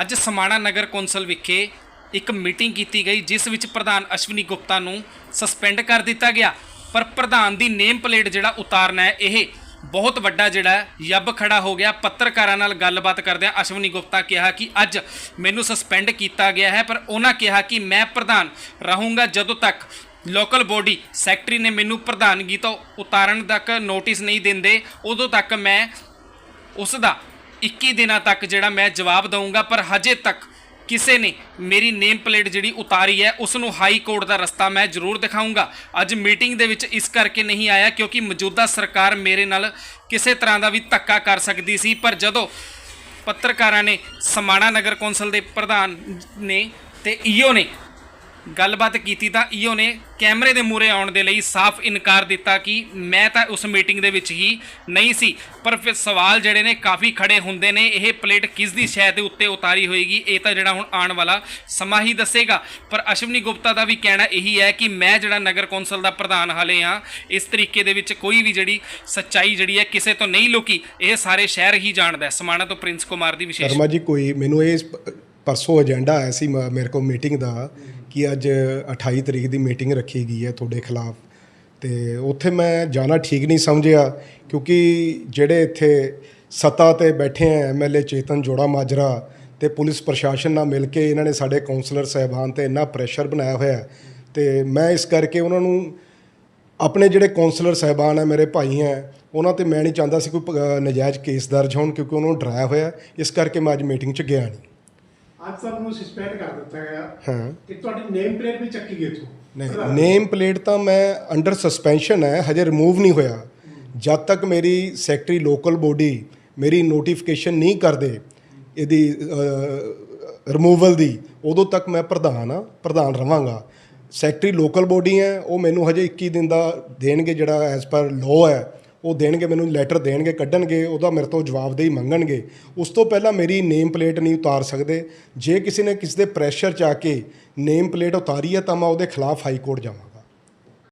ਅੱਜ ਸਮਾਣਾ ਨਗਰ ਕੌਂਸਲ ਵਿਖੇ ਇੱਕ ਮੀਟਿੰਗ ਕੀਤੀ ਗਈ, ਜਿਸ ਵਿੱਚ ਪ੍ਰਧਾਨ ਅਸ਼ਵਨੀ ਗੁਪਤਾ ਨੂੰ ਸਸਪੈਂਡ ਕਰ ਦਿੱਤਾ ਗਿਆ। ਪਰ ਪ੍ਰਧਾਨ ਦੀ ਨੇਮ ਪਲੇਟ ਜਿਹੜਾ ਉਤਾਰਨਾ ਹੈ, ਇਹ ਬਹੁਤ ਵੱਡਾ ਜਿਹੜਾ ਯੱਬ ਖੜਾ ਹੋ ਗਿਆ। ਪੱਤਰਕਾਰਾਂ ਨਾਲ ਗੱਲਬਾਤ ਕਰਦਿਆਂ ਅਸ਼ਵਨੀ ਗੁਪਤਾ ਕਿਹਾ ਕਿ ਅੱਜ ਮੈਨੂੰ ਸਸਪੈਂਡ ਕੀਤਾ ਗਿਆ ਹੈ, ਪਰ ਉਹਨਾਂ ਕਿਹਾ ਕਿ ਮੈਂ ਪ੍ਰਧਾਨ ਰਹੂੰਗਾ ਜਦੋਂ ਤੱਕ ਲੋਕਲ ਬੋਡੀ ਸੈਕਟਰੀ ਨੇ ਮੈਨੂੰ ਪ੍ਰਧਾਨਗੀ ਤੋਂ ਉਤਾਰਨ ਤੱਕ ਨੋਟਿਸ ਨਹੀਂ ਦਿੰਦੇ, ਉਦੋਂ ਤੱਕ ਮੈਂ ਉਸ ਦਾ 21 ਦਿਨਾਂ ਤੱਕ ਜਿਹੜਾ ਮੈਂ ਜਵਾਬ ਦਊਂਗਾ, ਪਰ ਹਜੇ ਤੱਕ ਕਿਸੇ ਨੇ ਮੇਰੀ ਨੇਮ ਪਲੇਟ ਜਿਹੜੀ ਉਤਾਰੀ ਹੈ ਉਸ ਨੂੰ ਹਾਈ ਕੋਰਟ ਦਾ ਰਸਤਾ ਮੈਂ ਜ਼ਰੂਰ ਦਿਖਾਊਂਗਾ। ਅੱਜ ਮੀਟਿੰਗ ਦੇ ਵਿੱਚ ਇਸ ਕਰਕੇ ਨਹੀਂ ਆਇਆ ਕਿਉਂਕਿ ਮੌਜੂਦਾ ਸਰਕਾਰ ਮੇਰੇ ਨਾਲ ਕਿਸੇ ਤਰ੍ਹਾਂ ਦਾ ਵੀ ਧੱਕਾ ਕਰ ਸਕਦੀ ਸੀ, ਪਰ ਜਦੋਂ ਪੱਤਰਕਾਰਾਂ ਨੇ ਸਮਾਣਾ ਨਗਰ ਕੌਂਸਲ ਦੇ ਪ੍ਰਧਾਨ ਨੇ ਤੇ ਈਓ ਨੇ ਗੱਲਬਾਤ ਕੀਤੀ ਤਾਂ ਈਓ ਨੇ ਕੈਮਰੇ ਦੇ ਮੂਹਰੇ ਆਉਣ ਦੇ ਲਈ ਸਾਫ਼ ਇਨਕਾਰ ਦਿੱਤਾ ਕਿ ਮੈਂ ਤਾਂ ਉਸ ਮੀਟਿੰਗ ਦੇ ਵਿੱਚ ਹੀ ਨਹੀਂ ਸੀ। ਪਰ ਫਿਰ ਸਵਾਲ ਜਿਹੜੇ ਨੇ ਕਾਫੀ ਖੜੇ ਹੁੰਦੇ ਨੇ। ਇਹ ਪਲੇਟ ਕਿਸ ਦੀ ਸ਼ੈ ਦੇ ਉੱਤੇ ਉਤਾਰੀ ਹੋਏਗੀ? ਇਹ ਤਾਂ ਜਿਹੜਾ ਹੁਣ ਆਉਣ ਵਾਲਾ ਸਮਾਂ ਹੀ ਦੱਸੇਗਾ। ਪਰ ਅਸ਼ਵਨੀ ਗੁਪਤਾ ਦਾ ਵੀ ਕਹਿਣਾ ਇਹੀ ਹੈ ਕਿ ਮੈਂ ਜਿਹੜਾ ਨਗਰ ਕੌਂਸਲ ਦਾ ਪ੍ਰਧਾਨ ਹਾਲੇ ਆ ਇਸ ਤਰੀਕੇ ਦੇ ਵਿੱਚ ਕੋਈ ਵੀ ਜਿਹੜੀ ਸੱਚਾਈ ਜਿਹੜੀ ਹੈ ਕਿਸੇ ਤੋਂ ਨਹੀਂ ਲੁਕੀ। ਇਹ ਸਾਰੇ ਸ਼ਹਿਰ ਹੀ ਜਾਣਦਾ ਸਮਾਣਾ ਤੋਂ ਪ੍ਰਿੰਸ ਕੁਮਾਰ ਦੀ ਵਿਸ਼ੇਸ਼ ਸ਼ਰਮਾ ਜੀ, ਕੋਈ ਮੈਨੂੰ ਇਹ ਪਰਸੋਂ ਏਜੰਡਾ ਆਇਆ ਸੀ ਮੇਰੇ ਕੋਲ ਮੀਟਿੰਗ ਦਾ। ਕਿ ਅੱਜ 28 ਤਰੀਕ ਦੀ ਮੀਟਿੰਗ ਰੱਖੀ ਗਈ ਹੈ ਤੁਹਾਡੇ ਖਿਲਾਫ। ਤੇ ਉੱਥੇ ਮੈਂ ਜਾਣਾ ਠੀਕ ਨਹੀਂ ਸਮਝਿਆ, ਕਿਉਂਕਿ ਜਿਹੜੇ ਇੱਥੇ ਸੱਤਾ ਤੇ ਬੈਠੇ ਆ ਐਮਐਲਏ ਚੇਤਨ ਜੋੜਾ ਮਾਜਰਾ ਤੇ ਪੁਲਿਸ ਪ੍ਰਸ਼ਾਸਨ ਨਾਲ ਮਿਲ ਕੇ ਇਹਨਾਂ ਨੇ ਸਾਡੇ ਕਾਉਂਸਲਰ ਸਾਹਿਬਾਨ ਤੇ ਇੰਨਾ ਪ੍ਰੈਸ਼ਰ ਬਣਾਇਆ ਹੋਇਆ ਹੈ। ਤੇ ਮੈਂ ਇਸ ਕਰਕੇ ਉਹਨਾਂ ਨੂੰ ਆਪਣੇ ਜਿਹੜੇ ਕਾਉਂਸਲਰ ਸਾਹਿਬਾਨ ਹੈ ਮੇਰੇ ਭਾਈ ਹੈ ਉਹਨਾਂ ਤੇ ਮੈਂ ਨਹੀਂ ਚਾਹੁੰਦਾ ਸੀ ਕੋਈ ਨਜਾਇਜ਼ ਕੇਸ ਦਰਜ ਹੋਣ ਕਿਉਂਕਿ ਉਹਨਾਂ ਨੂੰ ਡਰਾਇਆ ਹੋਇਆ। ਇਸ ਕਰਕੇ ਮੈਂ ਅੱਜ ਮੀਟਿੰਗ 'ਚ ਗਿਆ ਨਹੀਂ। ਅੱਜ ਤੁਹਾਨੂੰ ਸਸਪੈਂਡ ਕਰ ਦਿੱਤਾ ਗਿਆ ਹਾਂ। ਤੇ ਤੁਹਾਡੀ ਨੇਮ ਪਲੇਟ ਵੀ ਚੱਕੀ ਗਈ ਇੱਥੋਂ। ਨਹੀਂ ਨੇਮ ਪਲੇਟ ਤਾਂ ਮੈਂ ਅੰਡਰ ਸਸਪੈਂਸ਼ਨ ਹੈ ਹਜੇ ਰਿਮੂਵ ਨਹੀਂ ਹੋਇਆ। ਜਦ ਤੱਕ ਮੇਰੀ ਸੈਕਟਰੀ ਲੋਕਲ ਬੋਡੀ ਮੇਰੀ ਨੋਟੀਫਿਕੇਸ਼ਨ ਨਹੀਂ ਕਰਦੇ ਇਹਦੀ ਰਿਮੂਵਲ ਦੀ ਉਦੋਂ ਤੱਕ ਮੈਂ ਪ੍ਰਧਾਨ ਆ ਪ੍ਰਧਾਨ ਰਵਾਂਗਾ। ਸੈਕਟਰੀ ਲੋਕਲ ਬੋਡੀ ਹੈ ਉਹ ਮੈਨੂੰ ਹਜੇ 21 ਦਿਨ ਦਾ ਦੇਣਗੇ ਜਿਹੜਾ ਐਸ ਪਰ ਲਾਅ ਹੈ। ਉਹ ਦੇਣਗੇ, ਮੈਨੂੰ ਲੈਟਰ ਦੇਣਗੇ, ਕੱਢਣਗੇ, ਉਹਦਾ ਮੇਰੇ ਤੋਂ ਜਵਾਬਦੇਹੀ ਮੰਗਣਗੇ। ਉਸ ਤੋਂ ਪਹਿਲਾਂ ਮੇਰੀ ਨੇਮ ਪਲੇਟ ਨਹੀਂ ਉਤਾਰ ਸਕਦੇ। ਜੇ ਕਿਸੇ ਨੇ ਕਿਸੇ ਦੇ ਪ੍ਰੈਸ਼ਰ ਚ ਆ ਕੇ ਨੇਮ ਪਲੇਟ ਉਤਾਰੀ ਹੈ, ਤਾਂ ਮੈਂ ਉਹਦੇ ਖਿਲਾਫ ਹਾਈ ਕੋਰਟ ਜਾਵਾਂ।